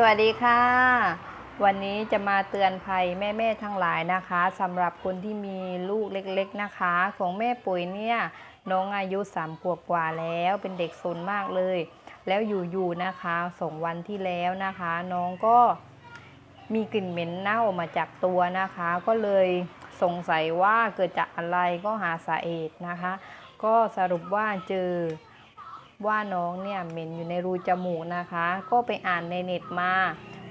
สวัสดีค่ะ วันนี้จะมาเตือนภัยแม่ๆทั้งหลายนะคะสำหรับคนที่มีลูกเล็กๆนะคะ ของแม่ปุ๋ยเนี่ย น้องอายุสามขวบกว่าแล้วเป็นเด็กซนมากเลย แล้วอยู่ๆนะคะสองวันที่แล้วนะคะ น้องก็มีกลิ่นเหม็นเน่ามาจากตัวนะคะ ก็เลยสงสัยว่าเกิดจากอะไรก็หาสาเหตุนะคะ ก็สรุปว่าเจอ ว่าน้องเนี่ยเหม็นอยู่ในรูจมูกนะคะ ก็ไปอ่านในเน็ตมา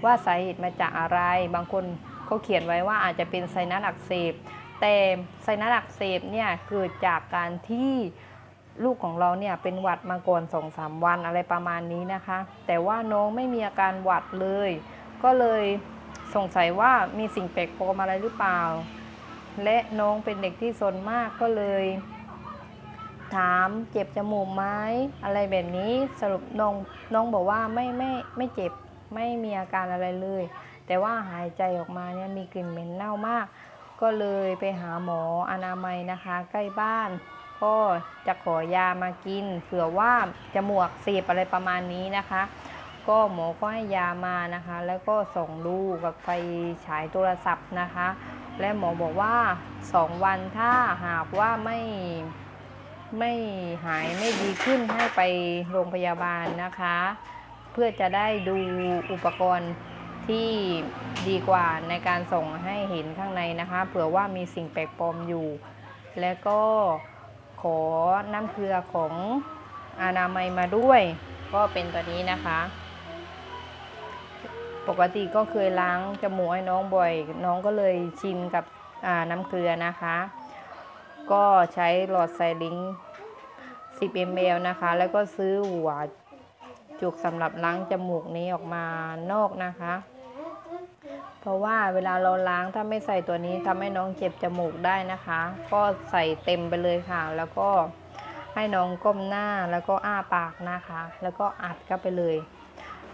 ว่าสาเหตุมาจากอะไร บางคนเขาเขียนไว้ว่าอาจจะเป็นไซนัสอักเสบ แต่ไซนัสอักเสบเนี่ยเกิดจากการที่ลูกของเราเนี่ยเป็นหวัดมาก่อน2อสวันอะไรประมาณนี้นะคะ แต่ว่าน้องไม่มีอาการหวัดเลย ก็เลยสงสัยว่ามีสิ่งแปลกปลอมอะไรหรือเปล่า และน้องเป็นเด็กที่ซนมากก็เลย ถามเจ็บจมูกไหมอะไรแบบนี้สรุปน้องน้องบอกว่าไม่ไม่ไม่เจ็บไม่มีอาการอะไรเลย แต่ว่าหายใจออกมาเนี่ยมีกลิ่นเหม็นเน่ามาก ก็เลยไปหาหมออนามัยนะคะ ใกล้บ้าน ก็จะขอยามากิน เผื่อว่าจมูกเสียบอะไรประมาณนี้นะคะ ก็หมอก็ให้ยามานะคะ แล้วก็ส่องดูกับไฟฉายโทรศัพท์นะคะ และหมอบอกว่า 2 วันถ้าหากว่าไม่ ไม่หายไม่ดีขึ้นให้ไปโรงพยาบาลนะคะ เพื่อจะได้ดูอุปกรณ์ที่ดีกว่าในการส่งให้เห็นข้างในนะคะ เผื่อว่ามีสิ่งแปลกปลอมอยู่ และก็ขอน้ำเกลือของอนามัยมาด้วย ก็เป็นตัวนี้นะคะ ปกติก็เคยล้างจมูกให้น้องบ่อย น้องก็เลยชินกับน้ำเกลือนะคะ ก็ใช้หลอดไซลิง10 ml นะคะ แล้วก็ซื้อหัวจุกสำหรับล้างจมูกนี้ออกมานอกนะคะ เพราะว่าเวลาเราล้างถ้าไม่ใส่ตัวนี้ทำให้น้องเจ็บจมูกได้นะคะ ก็ใส่เต็มไปเลยค่ะ แล้วก็ให้น้องก้มหน้าแล้วก็อ้าปากนะคะ แล้วก็อัดเข้าไปเลย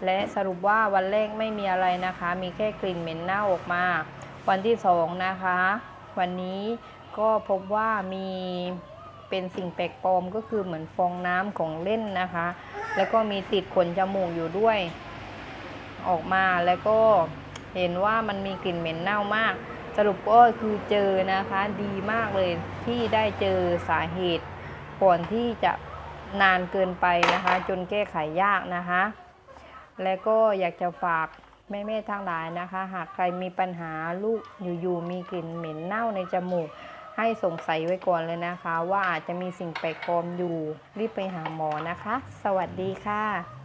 และสรุปว่าวันแรกไม่มีอะไรนะคะ มีแค่กลิ่นเหม็นเน่าออกมา วันที่สองนะคะ วันนี้ ก็พบว่ามีเป็นสิ่งแปลกปลอมก็คือเหมือนฟองน้ำของเล่นนะคะ แล้วก็มีติดขนจมูกอยู่ด้วย ออกมาแล้วก็เห็นว่ามันมีกลิ่นเหม็นเน่ามาก สรุปก็คือเจอนะคะดีมากเลยที่ได้เจอสาเหตุก่อนที่จะนานเกินไปนะคะ จนแก้ไขยากนะคะ และก็อยากจะฝากแม่ๆทั้งหลายนะคะ หากใครมีปัญหาลูกอยู่ๆมีกลิ่นเหม็นเน่าในจมูก ให้สงสัยไว้ก่อนเลยนะคะ ว่าอาจจะมีสิ่งแปลกปลอมอยู่รีบไปหาหมอนะคะ สวัสดีค่ะ